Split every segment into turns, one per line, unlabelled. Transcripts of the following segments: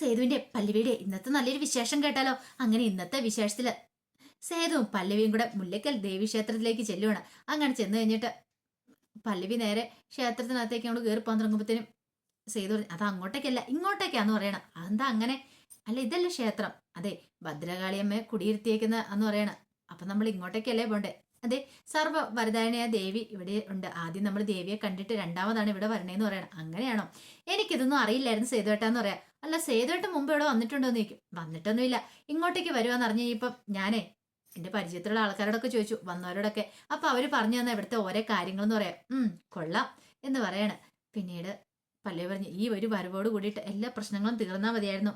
സേതുവിന്റെ പല്ലവിയുടെ ഇന്നത്തെ നല്ലൊരു വിശേഷം കേട്ടാലോ? അങ്ങനെ ഇന്നത്തെ വിശേഷത്തിൽ സേതുവും പല്ലവിയും കൂടെ മുല്ലക്കൽ ദേവീക്ഷേത്രത്തിലേക്ക് ചെല്ലുവാണ്. അങ്ങനെ ചെന്ന് കഴിഞ്ഞിട്ട് പല്ലവി നേരെ ക്ഷേത്രത്തിനകത്തേക്ക് നമ്മൾ കയറി പോകാൻ തുടങ്ങുമ്പോഴത്തേനും സേതു പറഞ്ഞു അത് അങ്ങോട്ടേക്കല്ല ഇങ്ങോട്ടേക്കാന്ന് പറയണം. അതെന്താ അങ്ങനെ? അല്ല ഇതല്ല ക്ഷേത്രം. അതെ ഭദ്രകാളിയമ്മയെ കുടിയിരുത്തിയേക്കുന്ന എന്ന് പറയണം. അപ്പൊ നമ്മൾ ഇങ്ങോട്ടേക്കല്ലേ പോണ്ടേ? അതെ സർവ വരദായനയായ ദേവി ഇവിടെ ഉണ്ട്. ആദ്യം നമ്മൾ ദേവിയെ കണ്ടിട്ട് രണ്ടാമതാണ് ഇവിടെ വരണേന്ന് പറയണം. അങ്ങനെയാണോ? എനിക്കിതൊന്നും അറിയില്ലായിരുന്നു സേതുവേട്ടാന്ന് പറയാം അല്ല സേതുവേട്ടൻ മുമ്പ് ഇവിടെ വന്നിട്ടുണ്ടോ എന്ന് ചോദിക്കും. വന്നിട്ടൊന്നുമില്ല. ഇങ്ങോട്ടേക്ക് വരുവാന്ന് അറിഞ്ഞു ഇപ്പം ഞാനേ എന്റെ പരിചയത്തിലുള്ള ആൾക്കാരോടൊക്കെ ചോദിച്ചു വന്നവരോടൊക്കെ. അപ്പൊ അവർ പറഞ്ഞു തന്ന ഇവിടുത്തെ ഓരോ കാര്യങ്ങളെന്ന് പറയാം. ഉം കൊള്ളാം എന്ന് പറയാണ്. പിന്നീട് പല്ലേ പറഞ്ഞു ഈ ഒരു വരവോട് കൂടിയിട്ട് എല്ലാ പ്രശ്നങ്ങളും തീർന്നാൽ മതിയായിരുന്നു.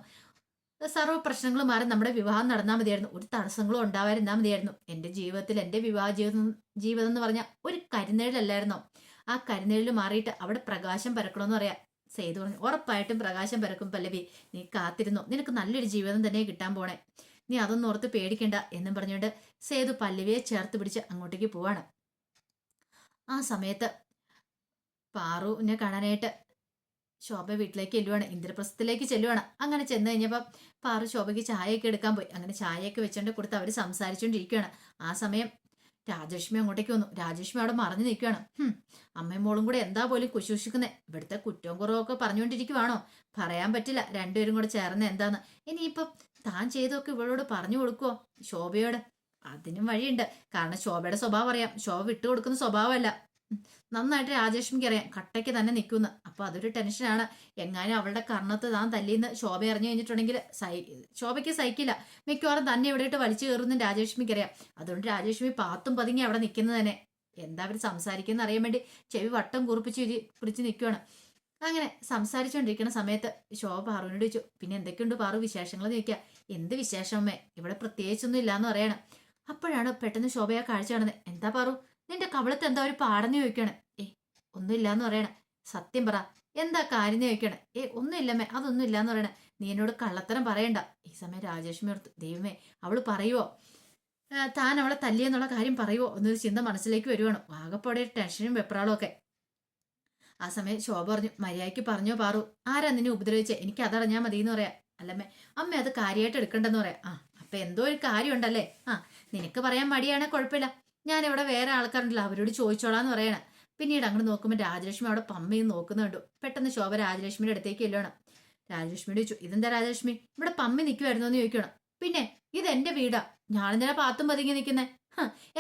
സർവ പ്രശ്നങ്ങളും മാറി നമ്മുടെ വിവാഹം നടന്നാൽ മതിയായിരുന്നു. ഒരു തടസ്സങ്ങളും ഉണ്ടാവാതിരുന്നാൽ മതിയായിരുന്നു. എന്റെ ജീവിതത്തിൽ എന്റെ വിവാഹ ജീവിതം ജീവിതം എന്ന് പറഞ്ഞാൽ ഒരു കരിനിഴലല്ലായിരുന്നോ? ആ കരിനിഴൽ മാറിയിട്ട് അവിടെ പ്രകാശം പരക്കണമെന്ന് പറയാം. സേതു പറഞ്ഞു. ഉറപ്പായിട്ടും പ്രകാശം പരക്കും പല്ലവി നീ കാത്തിരുന്നു? നിനക്ക് നല്ലൊരു ജീവിതം തന്നെ കിട്ടാൻ പോണേ. നീ അതൊന്നും ഓർത്ത് പേടിക്കണ്ട എന്നും പറഞ്ഞുകൊണ്ട് സേതു പല്ലവിയെ ചേർത്ത് പിടിച്ച് അങ്ങോട്ടേക്ക് പോവാണ്. ആ സമയത്ത് പാറുവിനെ കാണാനായിട്ട് ശോഭ വീട്ടിലേക്ക് ചെല്ലുവാണ്. ഇന്ദ്രപ്രസ്ഥത്തിലേക്ക് ചെല്ലുവാണ്. അങ്ങനെ ചെന്ന് കഴിഞ്ഞപ്പോൾ പാറു ശോഭയ്ക്ക് ചായയൊക്കെ എടുക്കാൻ പോയി. അങ്ങനെ ചായയൊക്കെ വെച്ചോണ്ട് കൊടുത്ത് അവർ സംസാരിച്ചുകൊണ്ടിരിക്കുകയാണ് ആ സമയം രാജലക്ഷ്മി അങ്ങോട്ടേക്ക് വന്നു. രാജലക്ഷ്മി അവിടെ മറഞ്ഞു നിൽക്കുകയാണ്. അമ്മയും മോളും കൂടെ എന്താ പോലും കുശൂഷിക്കുന്നത് ഇവിടുത്തെ കുറ്റവും കുറവൊക്കെ പറഞ്ഞുകൊണ്ടിരിക്കുവാണോ? പറയാൻ പറ്റില്ല. രണ്ടുപേരും കൂടെ ചേർന്ന് എന്താന്ന്. ഇനിയിപ്പം താൻ ചെയ്തൊക്കെ ഇവളോട് പറഞ്ഞു കൊടുക്കുവോ? ശോഭയോട്. അതിനും വഴിയുണ്ട്. കാരണം ശോഭയുടെ സ്വഭാവം അറിയാം. ശോഭ വിട്ടുകൊടുക്കുന്ന സ്വഭാവമല്ല. നന്നായിട്ട് രാജേഷ്മിക്ക് അറിയാം. കട്ടയ്ക്ക് തന്നെ നിൽക്കുന്ന അപ്പൊ അതൊരു ടെൻഷനാണ് എങ്ങാനും അവളുടെ കർണത്ത് താൻ തല്ലിന്ന് ശോഭ അറിഞ്ഞു കഴിഞ്ഞിട്ടുണ്ടെങ്കിൽ സഹി ശോഭയ്ക്ക് സഹിക്കില്ല. മിക്കവാറും തന്നെ ഇവിടെ ഇട്ട് വലിച്ചു കയറുന്നു രാജേഷ്മിക്ക് അറിയാം. അതുകൊണ്ട് രാജേഷ്മി പാത്തും പതുങ്ങി അവിടെ നിൽക്കുന്നത് തന്നെ. എന്താ അവർ സംസാരിക്കുന്ന അറിയാൻ വേണ്ടി ചെവി വട്ടം കുറിപ്പിച്ച് പിടിച്ച് നിൽക്കുവാണ് അങ്ങനെ സംസാരിച്ചുകൊണ്ടിരിക്കുന്ന സമയത്ത് ശോഭ പാറുവിനോട് ചോദിച്ചു പിന്നെ എന്തൊക്കെയുണ്ട് പാറു? വിശേഷങ്ങൾ ചോദിക്കുക എന്ത് വിശേഷമേ ഇവിടെ പ്രത്യേകിച്ചൊന്നും ഇല്ലാന്ന് പറയണം. അപ്പോഴാണ് പെട്ടെന്ന് ശോഭയാ കാഴ്ച കാണുന്നത് എന്താ പാറു? നിന്റെ കവളത്ത് എന്താ ഒരു പാടെന്ന് ചോദിക്കണേ? ഏ ഒന്നുമില്ലാന്ന് പറയണേ. സത്യം പറ. എന്താ കാര്യം ചോദിക്കണേ? ഏ ഒന്നുമില്ലമ്മേ അതൊന്നും ഇല്ലാന്ന് പറയണേ. നീ എന്നോട് കള്ളത്തരം പറയണ്ട. ഈ സമയം രാജേഷ്മി ഓർത്ത് ദൈവമേ അവൾ പറയുവോ? താൻ അവളെ തല്ലിയെന്നുള്ള കാര്യം പറയുവോ? എന്നൊരു ചിന്ത മനസ്സിലേക്ക് വരുവാണ്. ആകെപ്പാടെ ടെൻഷനും വെപ്രാളും ഒക്കെ. ആ സമയം ശോഭ പറഞ്ഞു മര്യാദയ്ക്ക് പറഞ്ഞോ പാറു. ആരാ നിന്നെ ഉപദ്രവിച്ചേ? എനിക്ക് അതറിഞ്ഞാൽ മതി എന്ന് പറയാം. അല്ലമ്മേ അമ്മ അത് കാര്യമായിട്ട് എടുക്കണ്ടെന്ന് പറയാം. ആ അപ്പൊ എന്തോ ഒരു കാര്യമുണ്ടല്ലേ? ആ നിനക്ക് പറയാൻ മടിയാണെ കുഴപ്പമില്ല. ഞാൻ ഇവിടെ വേറെ ആൾക്കാരുണ്ടല്ലോ അവരോട് ചോദിച്ചോളാന്ന് പറയണേ. പിന്നീട് അങ്ങോട്ട് നോക്കുമ്പോൾ രാജലക്ഷ്മി അവിടെ പമ്മയും നോക്കുന്ന കണ്ടു. പെട്ടെന്ന് ശോഭ രാജലക്ഷ്മിയുടെ അടുത്തേക്ക് ചെല്ലുകയാണ് രാജലക്ഷ്മി ചോദിച്ചു ഇതെന്താ രാജലക്ഷ്മി? ഇവിടെ പമ്മി നിൽക്കുമായിരുന്നു എന്ന് ചോദിക്കണം പിന്നെ ഇത് എന്റെ വീടാ ഞാനെന്തിനാ പാത്തും പതുങ്ങി നിൽക്കുന്നേ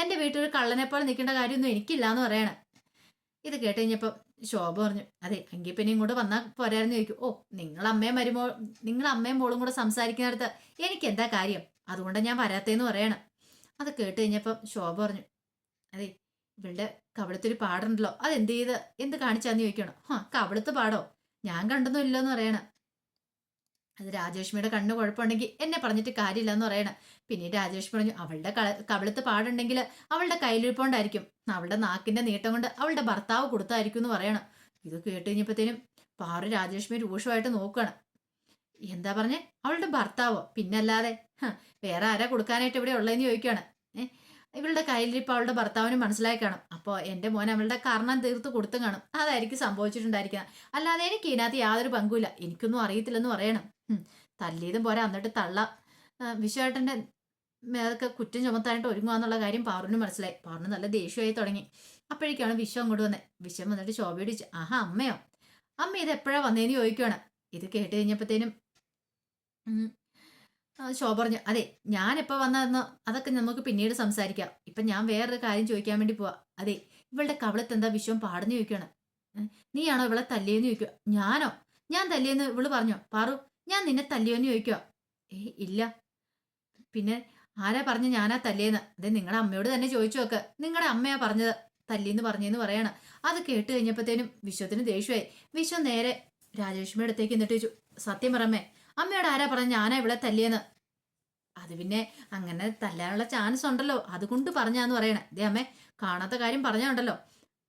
എന്റെ വീട്ടിൽ ഒരു കള്ളനെ പോലെ നിൽക്കേണ്ട കാര്യമൊന്നും എനിക്കില്ല എന്ന് പറയണേ. ഇത് കേട്ട് ശോഭ പറഞ്ഞു അതെ എങ്കിൽ പിന്നെ ഇങ്ങോട്ട് വന്നാൽ പോരായിരുന്നു ചോദിക്കും. ഓ നിങ്ങൾ അമ്മയും മരുമോ നിങ്ങൾ മോളും കൂടെ സംസാരിക്കുന്നിടത്ത് എനിക്ക് എന്താ കാര്യം? അതുകൊണ്ട് ഞാൻ വരാത്തേന്ന് പറയണം. അത് കേട്ട് കഴിഞ്ഞപ്പം ശോഭ പറഞ്ഞു അതെ ഇവളുടെ കവിളത്തൊരു പാടുണ്ടല്ലോ അത് എന്ത് ചെയ്ത് എന്ത് കാണിച്ചാന്ന് ചോദിക്കണം. ഹാ കവിളത്ത് പാടോ? ഞാൻ കണ്ടൊന്നും ഇല്ലെന്ന് പറയണം. അത് രാജേഷ്മിയുടെ കണ്ണ് കുഴപ്പമുണ്ടെങ്കിൽ എന്നെ പറഞ്ഞിട്ട് കാര്യമില്ലെന്ന് പറയണം. പിന്നീട് രാജേഷ്മി പറഞ്ഞു അവളുടെ കള- കവിളത്ത് പാടുണ്ടെങ്കിൽ അവളുടെ കയ്യിലിരിപ്പോണ്ടായിരിക്കും. അവളുടെ നാക്കിന്റെ നീട്ടം കൊണ്ട് അവളുടെ ഭർത്താവ് കൊടുത്തായിരിക്കും എന്ന് പറയണം. ഇത് കേട്ട് കഴിഞ്ഞപ്പോഴത്തേനും പാറു രാജേഷ്മി രൂക്ഷമായിട്ട് നോക്കുകയാണ്. എന്താ പറഞ്ഞേ? അവളുടെ ഭർത്താവോ? പിന്നല്ലാതെ വേറെ ആരാ കൊടുക്കാനായിട്ട് ഇവിടെ ഉള്ളതെന്ന് ചോദിക്കുകയാണ്. ഏ? ഇവളുടെ കയ്യിലിരിപ്പ് അവളുടെ ഭർത്താവിന് മനസ്സിലായി കാണും. അപ്പോൾ എന്റെ മോൻ അവളുടെ കാരണം തീർത്ത് കൊടുത്തു കാണും. അതായിരിക്കും സംഭവിച്ചിട്ടുണ്ടായിരിക്കുന്നത്. അല്ലാതെ എനിക്ക് ഇതിനകത്ത് യാതൊരു പങ്കുമില്ല. എനിക്കൊന്നും അറിയത്തില്ലെന്ന് പറയണം. തല്ലിയതും പോരാ. എന്നിട്ട് തള്ള. വിശ്വേട്ടന്റെ മേലൊക്കെ കുറ്റം ചുമത്താനായിട്ട് ഒരുങ്ങുക കാര്യം പാറുവിന് മനസ്സിലായി. പാറുന് നല്ല ദേഷ്യമായി തുടങ്ങി. അപ്പോഴേക്കാണ് വിശ്വം അങ്ങോട്ട് വന്നത് വിശ്വം വന്നിട്ട് ശോഭയോട് ചോദിച്ചു ആഹാ അമ്മയോ? അമ്മ ഇത് എപ്പോഴാ വന്നേന്ന് ചോദിക്കുവാണ്. ഇത് കേട്ട് കഴിഞ്ഞപ്പോഴത്തേനും ശോഭ പറഞ്ഞു. അതെ ഞാനെപ്പോ വന്നതെന്നോ അതൊക്കെ നമുക്ക് പിന്നീട് സംസാരിക്കാം. ഇപ്പൊ ഞാൻ വേറൊരു കാര്യം ചോദിക്കാൻ വേണ്ടി പോവാ. അതെ ഇവളുടെ കവളത്ത് എന്താ വിശ്വം പാടുന്നു ചോദിക്കുകയാണ് നീയാണോ ഇവളെ തല്ലിയെന്ന് ചോദിക്കുക? ഞാനോ? ഞാൻ തല്ലിയെന്ന് ഇവൾ പറഞ്ഞോ? പാറു ഞാൻ നിന്നെ തല്ലിയോന്ന് ചോദിക്കുക ഏ ഇല്ല. പിന്നെ ആരാ പറഞ്ഞ ഞാനാ തല്ലിയെന്ന്? അതെ നിങ്ങളുടെ അമ്മയോട് തന്നെ ചോദിച്ചു നോക്ക്. നിങ്ങളുടെ അമ്മയാ പറഞ്ഞത് തല്ലിയെന്ന് പറഞ്ഞെന്ന് പറയണം. അത് കേട്ട് കഴിഞ്ഞപ്പോഴത്തേനും വിശ്വത്തിന് ദേഷ്യമായി. വിശ്വം നേരെ രാജലക്ഷ്മിയുടെ അടുത്തേക്ക് എന്നിട്ട് ചോദിച്ചു സത്യം പറമ്മേ അമ്മയോട് ആരാ പറഞ്ഞ? ഞാനാ ഇവിടെ തല്ലിയെന്ന്. അത് പിന്നെ അങ്ങനെ തല്ലാനുള്ള ചാൻസ് ഉണ്ടല്ലോ. അതുകൊണ്ട് പറഞ്ഞാന്ന് പറയണേ. ദേ അമ്മേ കാണാത്ത കാര്യം പറഞ്ഞുണ്ടല്ലോ.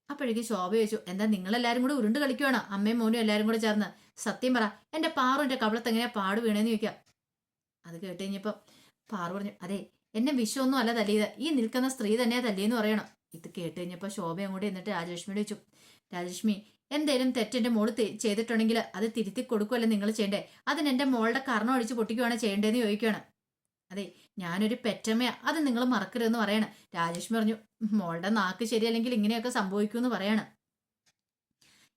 അപ്പോഴേക്കും ശോഭ ചോദിച്ചു എന്താ നിങ്ങളെല്ലാരും കൂടെ ഉരുണ്ട് കളിക്കുവാണ്? അമ്മയും മോനും എല്ലാരും കൂടെ ചേർന്ന്? സത്യം പറ. എന്റെ പാറു എന്റെ കവളത്ത് എങ്ങനെയാ പാട് വീണേന്ന് ചോദിക്കാം. അത് കേട്ട് കഴിഞ്ഞപ്പോ പാറു പറഞ്ഞു അതെ എന്നെ വിശ്വമൊന്നും അല്ല തല്ലിയത്. ഈ നിൽക്കുന്ന സ്ത്രീ തന്നെയാ തല്ലിയെന്ന് പറയണം. ഇത് കേട്ട് കഴിഞ്ഞപ്പോ ശോഭ അങ്ങോട്ട് എന്നിട്ട് രാജലക്ഷ്മിയോട് ചോദിച്ചു രാജലക്ഷ്മി എന്തേലും തെറ്റെന്റെ മോൾ ചെയ്തിട്ടുണ്ടെങ്കിൽ അത് തിരുത്തി കൊടുക്കുമല്ലോ നിങ്ങൾ ചെയ്യണ്ടേ? അതിന് എന്റെ മോളുടെ കർണം അടിച്ച് പൊട്ടിക്കുവാണ് ചെയ്യേണ്ടതെന്ന് ചോദിക്കുകയാണ് അതെ ഞാനൊരു പെറ്റമ്മയാ. അത് നിങ്ങൾ മറക്കരുതെന്ന് പറയണം. രാജേഷ് പറഞ്ഞു മോളുടെ നാക്ക് ശരിയല്ലെങ്കിൽ ഇങ്ങനെയൊക്കെ സംഭവിക്കുമെന്ന് പറയാണ്.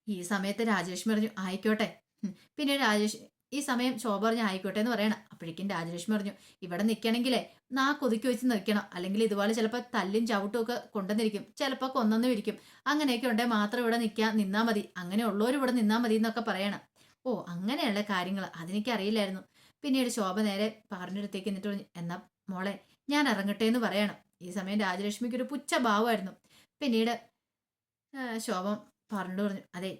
ഈ സമയത്ത് രാജേഷ് പറഞ്ഞു ആയിക്കോട്ടെ. പിന്നെ രാജേഷ് ഈ സമയം ശോഭ പറഞ്ഞു ആയിക്കോട്ടെ എന്ന് പറയണം. അപ്പോഴേക്കും രാജലക്ഷ്മി പറഞ്ഞു ഇവിടെ നിൽക്കണമെങ്കിലേ നാ കൊതുക്കി വെച്ച് നിൽക്കണം. അല്ലെങ്കിൽ ഇതുപോലെ ചിലപ്പോൾ തല്ലും ചവിട്ടും ഒക്കെ കൊണ്ടുവന്നിരിക്കും. ചിലപ്പോൾ കൊന്നൊന്നും ഇരിക്കും. അങ്ങനെയൊക്കെ ഉണ്ടെങ്കിൽ മാത്രം ഇവിടെ നിൽക്കാൻ നിന്നാൽ മതി. അങ്ങനെ ഉള്ളവർ ഇവിടെ നിന്നാൽ മതി എന്നൊക്കെ പറയണം. ഓ അങ്ങനെയുള്ള കാര്യങ്ങൾ അതെനിക്ക് അറിയില്ലായിരുന്നു. പിന്നീട് ശോഭ നേരെ പാറിന്റെ അടുത്തേക്ക് എന്നിട്ട് എന്നാ മോളെ ഞാൻ ഇറങ്ങട്ടെ എന്ന് പറയണം. ഈ സമയം രാജലക്ഷ്മിക്ക് ഒരു പുച്ഛഭാവമായിരുന്നു. പിന്നീട് ശോഭം പറഞ്ഞു പറഞ്ഞു അതെ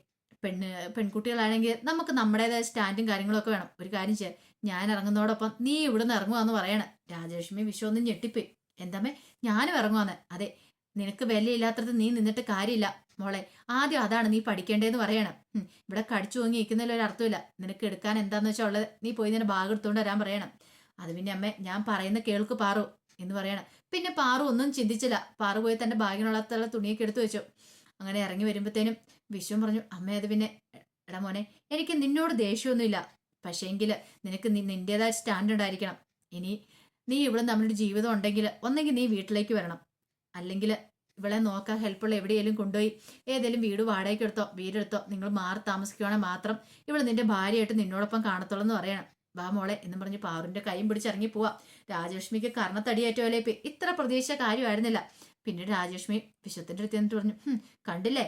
പെണ്ണ് പെൺകുട്ടികളാണെങ്കിൽ നമുക്ക് നമ്മുടേതായ സ്റ്റാൻഡും കാര്യങ്ങളൊക്കെ വേണം. ഒരു കാര്യം ചെയ്യാൻ ഞാൻ ഇറങ്ങുന്നതോടൊപ്പം നീ ഇവിടുന്ന് ഇറങ്ങുവാന്ന് പറയണം. രാജലക്ഷ്മി വിശ്വമൊന്നും ഞെട്ടിപ്പോയി. എന്താമേ ഞാനും ഇറങ്ങുവാന്ന്. അതെ നിനക്ക് വിലയില്ലാത്തത് നീ നിന്നിട്ട് കാര്യമില്ല മോളെ. ആദ്യം അതാണ് നീ പഠിക്കേണ്ടതെന്ന് പറയണം. ഇവിടെ കടിച്ചു നിൽക്കുന്നതിൽ ഒരു അർത്ഥമില്ല നിനക്ക് എടുക്കാൻ എന്താന്ന് വെച്ചാൽ ഉള്ളത് നീ പോയി നിന്നെ ബാഗ് എടുത്തുകൊണ്ട് വരാൻ പറയണം. അത് പിന്നെ അമ്മേ ഞാൻ പറയുന്ന കേൾക്ക് പാറു എന്ന് പറയണം. പിന്നെ പാറു ഒന്നും ചിന്തിച്ചില്ല. പാറു പോയി തന്റെ ബാഗിനുള്ള തുണിയൊക്കെ എടുത്തു വെച്ചു. അങ്ങനെ ഇറങ്ങി വരുമ്പോഴത്തേനും വിശ്വം പറഞ്ഞു അമ്മ അത് പിന്നെ എടാ മോനെ എനിക്ക് നിന്നോട് ദേഷ്യമൊന്നുമില്ല. പക്ഷേങ്കിൽ നിനക്ക് നീ നിന്റേതായ സ്റ്റാൻഡേർഡ് ആയിരിക്കണം ഇനി നീ ഇവിടെ നമ്മളൊരു ജീവിതം ഉണ്ടെങ്കിൽ ഒന്നെങ്കിൽ നീ വീട്ടിലേക്ക് വരണം. അല്ലെങ്കിൽ ഇവളെ നോക്കാൻ ഹെൽപ്പുള്ള എവിടെയെങ്കിലും കൊണ്ടുപോയി ഏതെങ്കിലും വീട് വാടകയ്ക്ക് എടുത്തോ വീടെടുത്തോ നിങ്ങൾ മാറി താമസിക്കുവാണെങ്കിൽ മാത്രം ഇവിടെ നിന്റെ ഭാര്യയായിട്ട് നിന്നോടൊപ്പം കാണത്തുള്ളൂ എന്ന് പറയണം. വാ മോളെ എന്ന് പറഞ്ഞ് പാറുവിന്റെ കൈയും പിടിച്ചിറങ്ങി പോവാ. രാജലക്ഷ്മിക്ക് കർണത്തടിയേറ്റോലെ ഇത്ര പ്രതീക്ഷിച്ച കാര്യമായിരുന്നില്ല. പിന്നീട് രാജലക്ഷ്മി വിശ്വത്തിന്റെ അടുത്ത് എന്നിട്ട് പറഞ്ഞു കണ്ടില്ലേ?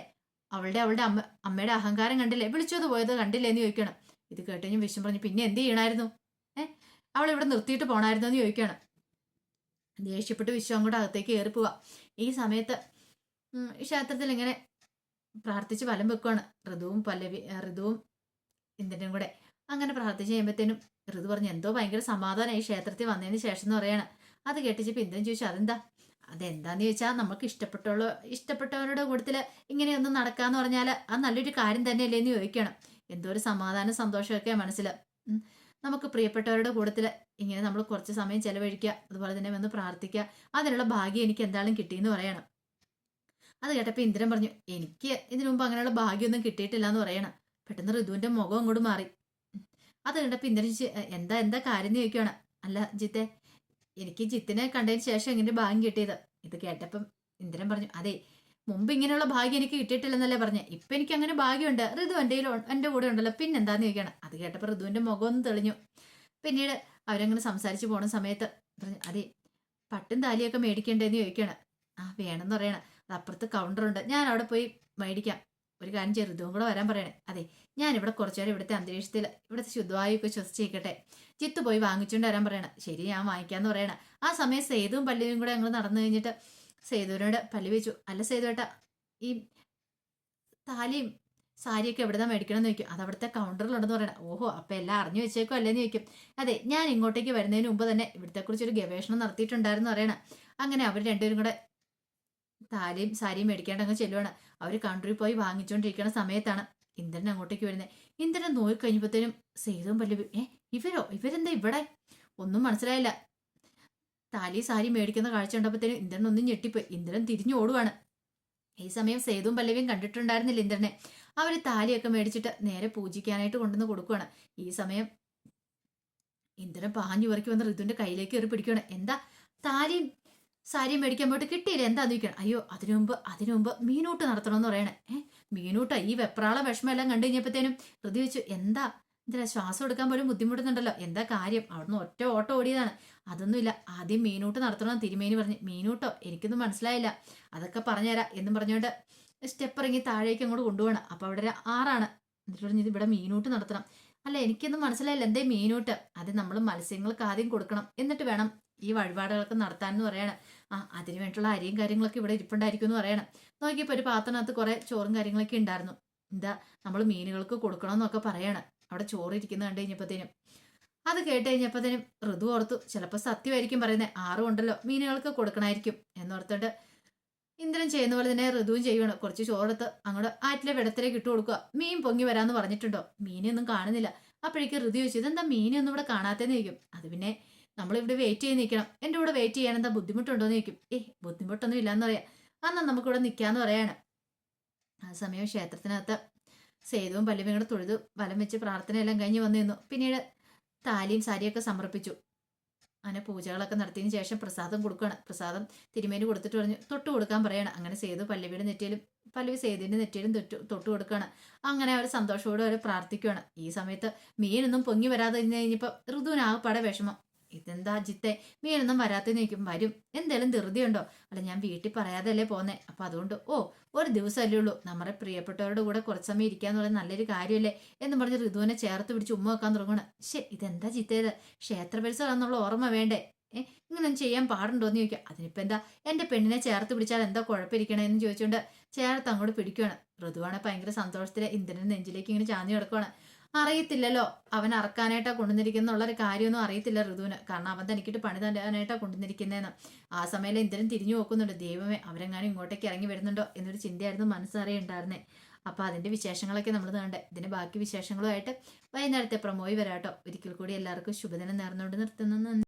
അവളുടെ അവളുടെ അമ്മ അമ്മയുടെ അഹങ്കാരം കണ്ടില്ലേ? വിളിച്ചത് പോയത് കണ്ടില്ലേ എന്ന് ചോദിക്കണം. ഇത് കേട്ട് വിഷം പറഞ്ഞു പിന്നെ എന്ത് ചെയ്യണമായിരുന്നു ഏഹ് അവൾ ഇവിടെ നിർത്തിയിട്ട് പോണായിരുന്നു എന്ന് ചോദിക്കണം. ദേഷ്യപ്പെട്ട് വിശ്വം അങ്ങോട്ട് അകത്തേക്ക് കയറി പോവാ. ഈ സമയത്ത് ക്ഷേത്രത്തിൽ ഇങ്ങനെ പ്രാർത്ഥിച്ച് ഫലം വെക്കുവാണ്. ഋതുവും പല്ലവി ഏ, ഋതുവും ഇന്ദ്രനും കൂടെ അങ്ങനെ പ്രാർത്ഥിച്ച് കഴിയുമ്പോഴത്തേനും ഋതു പറഞ്ഞു എന്തോ ഭയങ്കര സമാധാനം ഈ ക്ഷേത്രത്തിൽ വന്നതിന് ശേഷം എന്ന് പറയാണ്. അത് കേട്ടിച്ചപ്പോൾ ഇന്ദ്രൻ ചോദിച്ചു അതെന്താ? അതെന്താന്ന് ചോദിച്ചാൽ നമുക്ക് ഇഷ്ടപ്പെട്ടുള്ള ഇഷ്ടപ്പെട്ടവരുടെ കൂട്ടത്തിൽ ഇങ്ങനെയൊന്നും നടക്കാന്ന് പറഞ്ഞാൽ അത് നല്ലൊരു കാര്യം തന്നെയല്ലേ എന്ന് ചോദിക്കണം. എന്തോ ഒരു സമാധാനം സന്തോഷമൊക്കെ മനസ്സിൽ നമുക്ക് പ്രിയപ്പെട്ടവരുടെ കൂട്ടത്തിൽ ഇങ്ങനെ നമ്മൾ കുറച്ച് സമയം ചെലവഴിക്കുക അതുപോലെ തന്നെ വന്ന് പ്രാർത്ഥിക്കുക അതിനുള്ള ഭാഗ്യം എനിക്ക് എന്തായാലും കിട്ടിയെന്ന് പറയണം. അത് കേട്ടപ്പോൾ ഇന്ദ്രൻ പറഞ്ഞു എനിക്ക് ഇതിനു മുമ്പ് അങ്ങനെയുള്ള ഭാഗ്യമൊന്നും കിട്ടിയിട്ടില്ല എന്ന് പറയണം. പെട്ടെന്ന് ഋതുവിന്റെ മുഖം അങ്ങോട്ട് മാറി. അത് കണ്ടപ്പോൾ ഇന്ദ്രൻ എന്താ എന്താ കാര്യം എന്ന് ചോദിക്കുകയാണ് അല്ല ജിത്തെ എനിക്ക് ജിത്തിനെ കണ്ടതിന് ശേഷം ഇങ്ങനെ ഭാഗ്യം കിട്ടിയത്. ഇത് കേട്ടപ്പം ഇന്ദ്രൻ പറഞ്ഞു അതെ മുമ്പ് ഇങ്ങനെയുള്ള ഭാഗ്യം എനിക്ക് കിട്ടിയിട്ടില്ലെന്നല്ലേ പറഞ്ഞു. ഇപ്പൊ എനിക്ക് അങ്ങനെ ഭാഗ്യമുണ്ട്. ഋതു എന്റെ എന്റെ കൂടെ ഉണ്ടല്ലോ. പിന്നെന്താന്ന് ചോദിക്കണം അത് കേട്ടപ്പോൾ ഋതുവിന്റെ മുഖം ഒന്ന് തെളിഞ്ഞു. പിന്നീട് അവരങ്ങനെ സംസാരിച്ചു പോണ സമയത്ത് പറഞ്ഞു അതെ പട്ടും താലിയൊക്കെ മേടിക്കണ്ടേന്ന് ചോദിക്കണം ആ വേണമെന്ന് പറയണം. അത് അപ്പുറത്ത് കൗണ്ടറുണ്ട് ഞാൻ അവിടെ പോയി മേടിക്കാം. ഒരു കാര്യം ചെറുതും കൂടെ വരാൻ പറയണേ. അതെ ഞാൻ കുറച്ചു നേരം ഇവിടുത്തെ അന്തരീക്ഷത്തിൽ ഇവിടുത്തെ ശുദ്ധവായുവൊക്കെ ശ്വസിച്ചേക്കട്ടെ ചിത്ത് പോയി വാങ്ങിച്ചുകൊണ്ട് വരാൻ പറയണം. ശരി ഞാൻ വാങ്ങിക്കാന്ന് പറയണം. ആ സമയം സേതുവും പല്ലുവും കൂടെ ഞങ്ങൾ നടന്നു കഴിഞ്ഞിട്ട് സേതുവിനോട് പല്ലു വെച്ചു. അല്ല സേതുവേട്ട ഈ താലിയും സാരിയൊക്കെ എവിടെന്നാ മേടിക്കണം എന്ന് ചോദിക്കും. അത് അവിടുത്തെ കൗണ്ടറിലുണ്ടെന്ന് പറയണം. ഓഹോ അപ്പൊ എല്ലാം അറിഞ്ഞു വെച്ചേക്കോ അല്ലേന്ന് ചോദിക്കും. അതെ ഞാൻ ഇങ്ങോട്ടേക്ക് വരുന്നതിന് മുമ്പ് തന്നെ ഇവിടുത്തെ കുറിച്ചൊരു ഗവേഷണം നടത്തിയിട്ടുണ്ടായിരുന്നു പറയണം. അങ്ങനെ അവർ രണ്ടുപേരും കൂടെ താലിയും സാരിയും മേടിക്കാണ്ട് അങ്ങ് ചെല്ലുവാണ്. അവർ കൺട്രിയിൽ പോയി വാങ്ങിച്ചുകൊണ്ടിരിക്കുന്ന സമയത്താണ് ഇന്ദ്രൻ അങ്ങോട്ടേക്ക് വരുന്നത് ഇന്ദ്രൻ നോക്കി കഴിഞ്ഞപ്പോഴത്തേനും സേതുവും പല്ലു ഏ ഇവരോ? ഇവരെന്താ ഇവിടെ? ഒന്നും മനസ്സിലായില്ല. താലി സാരി മേടിക്കുന്ന കാഴ്ച കണ്ടപ്പോഴത്തേനും ഇന്ദ്രൻ ഒന്നും ഞെട്ടിപ്പോയി. ഇന്ദ്രൻ തിരിഞ്ഞു ഓടുവാണ്. ഈ സമയം സേതുവും പല്ലവിയും കണ്ടിട്ടുണ്ടായിരുന്നില്ല ഇന്ദ്രനെ. അവർ താലിയൊക്കെ മേടിച്ചിട്ട് നേരെ പൂജിക്കാനായിട്ട് കൊണ്ടുവന്ന് കൊടുക്കുവാണ്. ഈ സമയം ഇന്ദ്രൻ പാഞ്ഞു പറക്കി വന്ന് ഋതുവിന്റെ കയ്യിലേക്ക് കയറി പിടിക്കുകയാണ് എന്താ? താലിയും സാരിയും മേടിക്കാൻ പോയിട്ട് കിട്ടിയില്ല. എന്താ ചോദിക്കണം? അയ്യോ അതിനു മുമ്പ് അതിനു മുമ്പ് മീനൂട്ട് നടത്തണമെന്ന് പറയണേ. ഏഹ് മീനൂട്ട ഈ വെപ്രാള വിഷമം എല്ലാം കണ്ടു കഴിഞ്ഞപ്പോഴത്തേനും ഹൃദയ വെച്ചു എന്താ? എന്താ ശ്വാസം എടുക്കാൻ പോലും ബുദ്ധിമുട്ടുന്നുണ്ടല്ലോ. എന്താ കാര്യം? അവിടുന്ന് ഒറ്റ ഓട്ടം ഓടിയതാണ്. അതൊന്നുമില്ല. ആദ്യം മീനൂട്ട് നടത്തണം തിരുമേനി പറഞ്ഞു. മീനൂട്ടോ എനിക്കൊന്നും മനസ്സിലായില്ല. അതൊക്കെ പറഞ്ഞുതരാം എന്നും പറഞ്ഞുകൊണ്ട് സ്റ്റെപ്പ് ഇറങ്ങി താഴേക്ക് അങ്ങോട്ട് കൊണ്ടുപോകണം അപ്പൊ അവിടെ ആറാണ്. എന്നിട്ട് പറഞ്ഞു ഇവിടെ മീനൂട്ട് നടത്തണം. അല്ല എനിക്കൊന്നും മനസ്സിലായില്ല. എന്തേ മീനൂട്ട്? അത് നമ്മൾ മത്സ്യങ്ങൾക്ക് ആദ്യം കൊടുക്കണം. എന്നിട്ട് വേണം ഈ വഴിപാടുകളൊക്കെ നടത്താൻ എന്ന് പറയണം. ആ അതിന് വേണ്ടിയുള്ള അരിയും കാര്യങ്ങളൊക്കെ ഇവിടെ ഇരിപ്പുണ്ടായിരിക്കും എന്ന് പറയണം. നോക്കിയപ്പോൾ ഒരു പാത്രത്തിനകത്ത് കുറെ ചോറും കാര്യങ്ങളൊക്കെ ഉണ്ടായിരുന്നു. എന്താ നമ്മൾ മീനുകൾക്ക് കൊടുക്കണമെന്നൊക്കെ പറയണം. അവിടെ ചോറ് ഇരിക്കുന്ന കണ്ടു കഴിഞ്ഞപ്പോഴത്തേനും അത് കേട്ട് കഴിഞ്ഞപ്പോഴത്തേനും ഋതു ഓർത്തു ചിലപ്പോൾ സത്യമായിരിക്കും പറയുന്നത് ആറും ഉണ്ടല്ലോ മീനുകൾക്ക് കൊടുക്കണമായിരിക്കും എന്നോർത്തിട്ട് ഇന്ദ്രൻ ചെയ്യുന്ന പോലെ തന്നെ ഋതുവും ചെയ്യണം കുറച്ച് ചോറെടുത്ത് അങ്ങോട്ട് ആറ്റിലെ വെടത്തിലേക്ക് ഇട്ട് കൊടുക്കുക. മീൻ പൊങ്ങി വരാമെന്ന് പറഞ്ഞിട്ടുണ്ടോ? മീനൊന്നും കാണുന്നില്ല. അപ്പോഴേക്ക് ഋതു ചോദിച്ചു ഇതെന്താ മീനൊന്നും ഇവിടെ കാണാത്തേന്ന് ചോദിക്കും? അത് പിന്നെ നമ്മളിവിടെ വെയിറ്റ് ചെയ്ത് നിൽക്കണം എന്റെ കൂടെ വെയിറ്റ് ചെയ്യാൻ എന്താ ബുദ്ധിമുട്ടുണ്ടോ എന്ന് ചോദിക്കും. ഏയ് ബുദ്ധിമുട്ടൊന്നും ഇല്ലാന്ന് പറയാം. അന്നാ നമുക്കിവിടെ നിൽക്കാന്ന് പറയാണ്. ആ സമയം ക്ഷേത്രത്തിനകത്ത് സേതുവും പല്ലവിയും കൂടെ തൊഴുതു. വലം വെച്ച് പ്രാർത്ഥനയെല്ലാം കഴിഞ്ഞ് വന്നു നിന്നു പിന്നീട് താലിയും സാരിയൊക്കെ സമർപ്പിച്ചു. അങ്ങനെ പൂജകളൊക്കെ നടത്തിയതിന് ശേഷം പ്രസാദം കൊടുക്കുകയാണ് പ്രസാദം തിരുമേനി കൊടുത്തിട്ട് പറഞ്ഞു തൊട്ട് കൊടുക്കാൻ പറയണം. അങ്ങനെ സേതു പല്ലവിയുടെ നെറ്റിയിലും പല്ലവി സേതുവിന്റെ നെറ്റിയിലും തൊട്ട് തൊട്ട് കൊടുക്കുകയാണ് അങ്ങനെ അവർ സന്തോഷത്തോടെ അവർ പ്രാർത്ഥിക്കുകയാണ് ഈ സമയത്ത് മീനൊന്നും പൊങ്ങി വരാതെ കഴിഞ്ഞ് കഴിഞ്ഞപ്പോൾ ഋതുവിനാകപ്പാടെ വിഷമം. ഇതെന്താ അജിത്തെ? മീനൊന്നും വരാത്ത ചോദിക്കും വരും. എന്തേലും ധൃതിയുണ്ടോ? അല്ല ഞാൻ വീട്ടിൽ പറയാതല്ലേ പോന്നേ. അപ്പൊ അതുകൊണ്ട് ഓ ഒരു ദിവസമല്ലേ ഉള്ളൂ. നമ്മുടെ പ്രിയപ്പെട്ടവരുടെ കൂടെ കുറച്ച് സമയം ഇരിക്കാന്നുള്ള നല്ലൊരു കാര്യമല്ലേ എന്ന് പറഞ്ഞ് ഋതുവിനെ ചേർത്ത് പിടിച്ച് ഉമ്മ വെക്കാൻ തുടങ്ങണം ശേ ഇതെന്താ ചിത്തേത് ക്ഷേത്ര എന്നുള്ള ഓർമ്മ വേണ്ടേ? ഏ ഇങ്ങനൊന്നും ചെയ്യാൻ പാടുണ്ടോ എന്ന് ചോദിക്കുക അതിനിപ്പോൾ എന്താ എന്റെ പെണ്ണിനെ ചേർത്ത് പിടിച്ചാൽ എന്താ കുഴപ്പമിരിക്കണേന്ന് ചോദിച്ചുകൊണ്ട് ചേർത്ത് അങ്ങോട്ട് പിടിക്കുകയാണ് ഋതുവാണ് ഭയങ്കര സന്തോഷത്തിൽ ഇന്ദ്രൻ നെഞ്ചിലേക്ക് ഇങ്ങനെ ചാഞ്ഞു കിടക്കുകയാണ് അറിയത്തില്ലല്ലോ അവൻ അറക്കാനായിട്ടാ കൊണ്ടുവന്നിരിക്കുന്ന ഒരു കാര്യമൊന്നും അറിയത്തില്ല ഋതുവിന്. കാരണം അവൻ തനിക്കിട്ട് പണി തരാനായിട്ടാ കൊണ്ടുവന്നിരിക്കുന്നതെന്ന് ആ സമയം ഇന്ദ്രൻ തിരിഞ്ഞു നോക്കുന്നുണ്ട്. ദൈവമേ അവരെങ്ങാനും ഇങ്ങോട്ടേക്ക് ഇറങ്ങി വരുന്നുണ്ടോ എന്നൊരു ചിന്തയായിരുന്നു മനസ്സറിയുണ്ടായിരുന്നേ. അപ്പൊ അതിന്റെ വിശേഷങ്ങളൊക്കെ നമ്മൾ കാണണ്ടേ ഇതിന്റെ ബാക്കി വിശേഷങ്ങളുമായിട്ട് വൈകുന്നേരത്തെ പ്രമോയി വരാട്ടോ. ഒരിക്കൽ കൂടി എല്ലാവർക്കും ശുഭദിനം നേർന്നുകൊണ്ട് നിർത്തുന്നു.